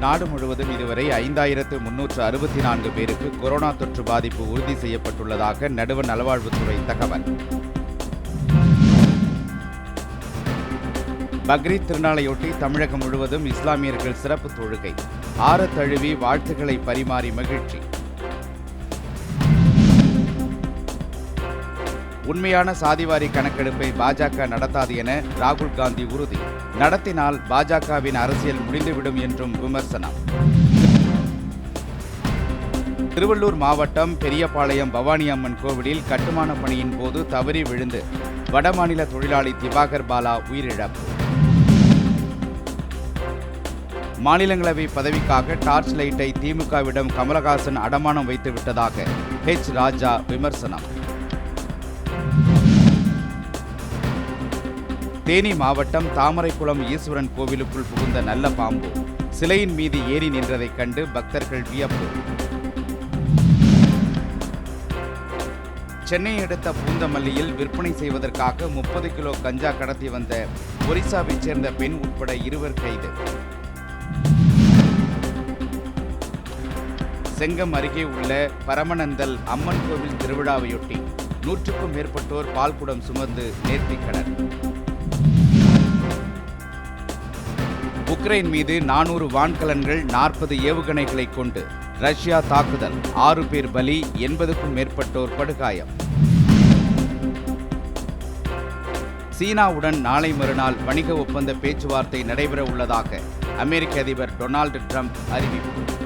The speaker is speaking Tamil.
நாடு முழுவதும் இதுவரை ஐந்தாயிரத்து முன்னூற்று அறுபத்தி நான்கு பேருக்கு கொரோனா தொற்று பாதிப்பு உறுதி செய்யப்பட்டுள்ளதாக நடுவ நலவாழ்வுத்துறை தகவல். பக்ரீத் திருநாளையொட்டி தமிழகம் முழுவதும் இஸ்லாமியர்கள் சிறப்பு தொழுகை. ஆற தழுவி வாழ்த்துக்களை பரிமாறி மகிழ்ச்சி. உண்மையான சாதிவாரி கணக்கெடுப்பை பாஜக நடத்தாது என ராகுல் காந்தி உறுதி. நடத்தினால் பாஜகவின் அரசியல் முடிந்துவிடும் என்றும் விமர்சனம். திருவள்ளூர் மாவட்டம் பெரியபாளையம் பவானி அம்மன் கோவிலில் கட்டுமான பணியின் போது தவறி விழுந்து வடமாநில தொழிலாளி திவாகர் பாலா உயிரிழப்பு. மாநிலங்களவை பதவிக்காக டார்ச் லைட்டை திமுகவிடம் கமலஹாசன் அடமானம் வைத்து விட்டதாக ஹெச். ராஜா விமர்சனம். தேனி மாவட்டம் தாமரைக்குளம் ஈஸ்வரன் கோவிலுக்குள் புகுந்த நல்ல பாம்பு. சிலையின் மீது ஏறி நின்றதைக் கண்டு பக்தர்கள் வியப்பு. சென்னை அடுத்த பூந்தமல்லியில் விற்பனை செய்வதற்காக முப்பது கிலோ கஞ்சா கடத்தி வந்த ஒரிசாவைச் சேர்ந்த பெண் உட்பட இருவர் கைது. செங்கம் அருகே உள்ள பரமநந்தல் அம்மன் கோவில் திருவிழாவையொட்டி நூற்றுக்கும் மேற்பட்டோர் பால்குடம் சுமந்து நேர்த்திக்கடன் உக்ரைன் மீது நானூறு வான்கலன்கள் நாற்பது ஏவுகணைகளை கொண்டு ரஷ்யா தாக்குதல். ஆறு பேர் பலி எண்பதுக்கும் மேற்பட்டோர் படுகாயம். சீனாவுடன் நாளை மறுநாள் வணிக ஒப்பந்த பேச்சுவார்த்தை நடைபெற உள்ளதாக அமெரிக்க அதிபர் டொனால்டு ட்ரம்ப் அறிவிப்பு.